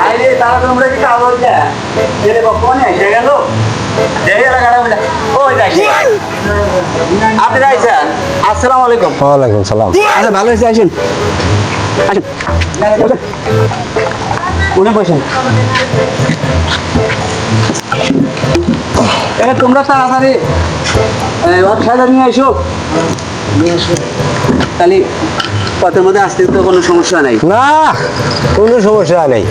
আরে তারা তোমরা কি কাগজ দেয় ছেলে কখন এসে গেল দেখে লাগাটা বলে ওই দেখি আপনি আইসেন আসসালামু আলাইকুম ওয়ালাইকুম সালাম আচ্ছা ভালো হয়েছে আসেন আসেন। উনি বসেন এ তোমরা তাড়াতাড়ি ওয়েবসাইটে নিয়ে এসো। তাহলে পথের মধ্যে আসতে তো কোনো সমস্যা নাই। না কোনো সমস্যা নেই।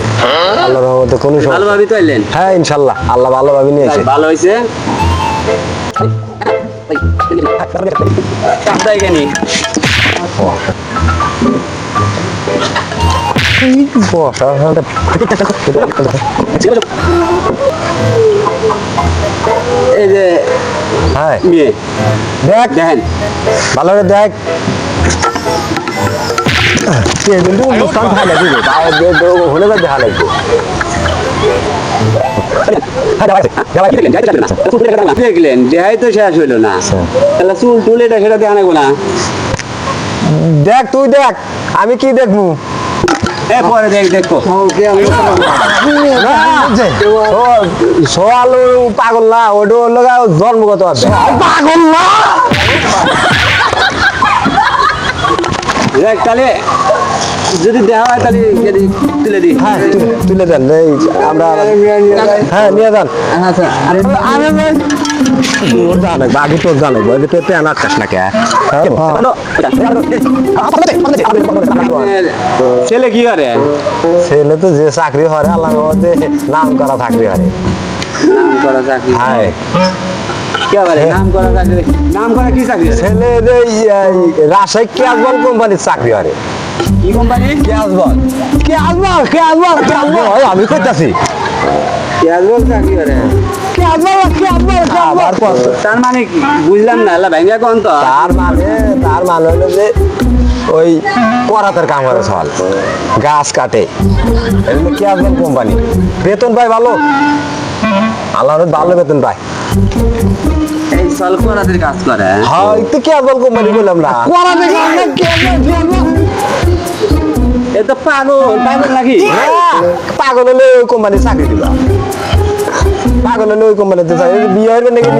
আল্লাহ রহমতে কোনো সমস্যা ভালোভাবে তো এলেন। হ্যাঁ ইনশাল্লাহ আল্লাহ ভালোভাবে নিয়েছে ভালো হয়েছে। হ্যাঁ মেয়ে। দেখ। দেখেন। ভালো করে দেখ। কিন্তু লাগবে হলে তো দেখা লাগবে। দেখলেন দেহাই তো শেষ হইল না। তাহলে চুল টুল এটা সেটা দেখা নেব না। দেখ তুই দেখ। আমি কি দেখব? পরে দেখ দেখো। সোয়াল পাগল না ওটা ওর লোক জন্মগত আছে পাগল না? দেখ তাহলে যদি দেওয়া হয় তাহলে যদি তুলে দিই। হ্যাঁ তুলে দেন এই আমরা হ্যাঁ নিয়ে যান। আচ্ছা তোর জানাক আগে তোর জানাক আগে তোর পেন আকাশ না কে? ছেলে কি করে? ছেলে তো যে চাকরি হরে আল্লাহ নাম করা চাকরি হরে নাম করা? চাকরি হায়। কে বলে? নাম করা নাম করা? কি চাকরি ছেলে যে রাজশাহী কোম্পানির চাকরি হরে কি কোম্পানি? আমি কইতাছি তার মানে কি? বুঝলাম না আল্লাহ ভেঙ্গা কোন তো? তার মানে তার মানে হলো যে ওই করাতের কাম করে সল গাছ কাটে। এগুলো কি আসবেন কোম্পানি? বেতন পায় ভালো। আল্লাহ ভালো বেতন পায়। এই কাজ করে। হয় তো কোম্পানি বললাম না। করাতে এ তো পাগল পাগল নাকি? পাগল হলে ওই কোম্পানি চাকরি দিবা। পাগল হলে ওই কোম্পানিতে চাকরি বিয়ে হইবে নাকি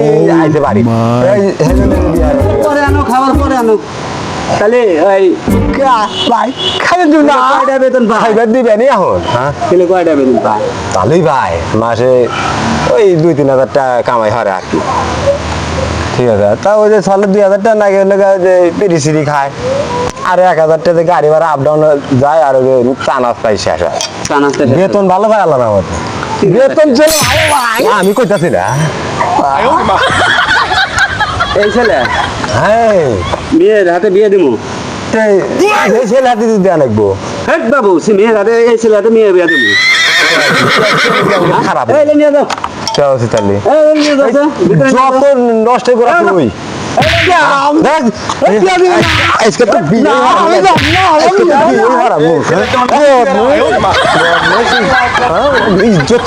আইতে পারি। হইবে পরে আনো খাবার পরে আনো। তাহলে ওই ভাই খাইবেন তুমি না। কয়টা বেতন পায়? খাইবার দিবেনি এখন হ্যাঁ? ছেলে কয়টা বেতন পায়? ভালোই ভাই মাসে ওই দুই তিন হাজার টাকা কামাই হয় আর কি। ঠিক আছে তা ওই যে সালে দুই হাজার টাকা না গেলে যে পিড়ি সিড়ি খায়। আর এক হাজার টাকা গাড়ি ভাড়া আপ ডাউন যায় আর চানাচ পাই শেষ হয় বেতন ভালো ভাই আল্লাহ আমার বেতন চলে ভালো আমি কইতাছি না। এই ছেলে? হ্যাঁ। মেয়ের হাতে বিয়ে দিমু? এই ছেলে হাতে দিতে লাগবো হেট বাবু সে হাতে এই ছেলে হাতে মেয়ে বিয়ে দিমু। খারাপ। এই যাও। তাহলে নিয়ে যত নষ্ট করে তুই। দেখ আজকে তো বিয়ে আজকে তো বিয়ে হারাম ইজ্জত